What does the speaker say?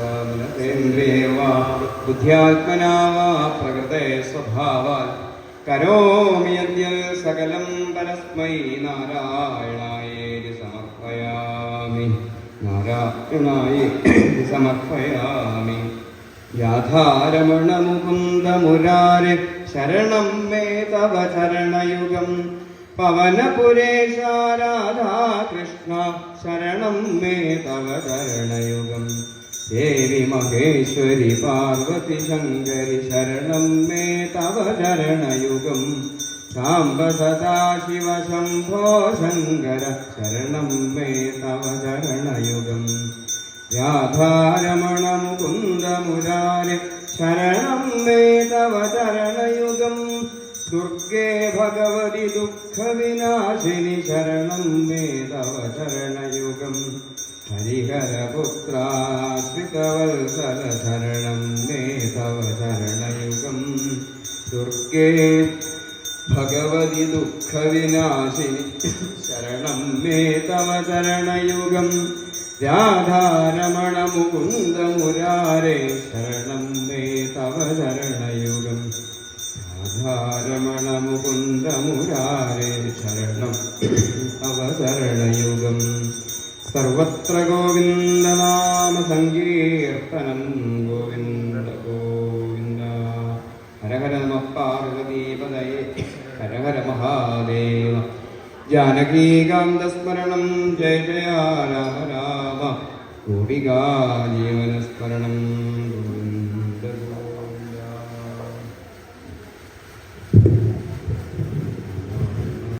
മനസേന്ദ്രിയേ വാ ബുദ്ധ്യാത്മനാ വാ പ്രകൃതേ സ്വഭാവാൽ. കരോമി യദ്യ സകലം പരസ്മൈ നാരായണായേതി സമർപ്പയാമി. നാരായണായേതി സമർപ്പയാമി. യാഥാരമണ മുകുന്ദ മുരാരെ ശരണം മേ തവ ചരണയുഗം. പവനപുരേശാരാധാ കൃഷ്ണ ശരണം മേ തവ ചരണയുഗം. ദേവി മഹേശ്വരി പാർവതി ശങ്കരി ശരണം മേ തവ ചരണയുഗം സാംബ സദാശിവ ശംഭോ ശങ്കര ശരണം മേ തവ ചരണയുഗം രാധാരമണ മുകുന്ദ മുരാരി ശരണം മേ തവ ചരണയുഗം ദുർഗേ ഭഗവതി ദുഃഖവിനാശിനി ശരണം മേ തവ ചരണയുഗം ഹരിഹരപുത്രാശ്രിതവത്സല ശരണം മേ തവ ചരണയുഗം ദുർഗേ ഭഗവതി ദുഃഖവിനാശിനി. ശരണം മേ തവ ചരണയുഗം രാധാരമണ മുകുന്ദ മുരാരേ ശരണം മേ തവ ചരണയുഗം രാധാരമണ സർവത്ര ഗോവിന്ദനാമ സങ്കീർത്തനം ഗോവിന്ദ ഗോവിന്ദ ഹരഹര ഹര നമ പാർവതീപതയെ ഹര ഹര മഹാദേവ ജാനകീകാന്തസ്മരണം ജയ ജയ രാമ രാമ ഗോപികാ ജീവനസ്മരണം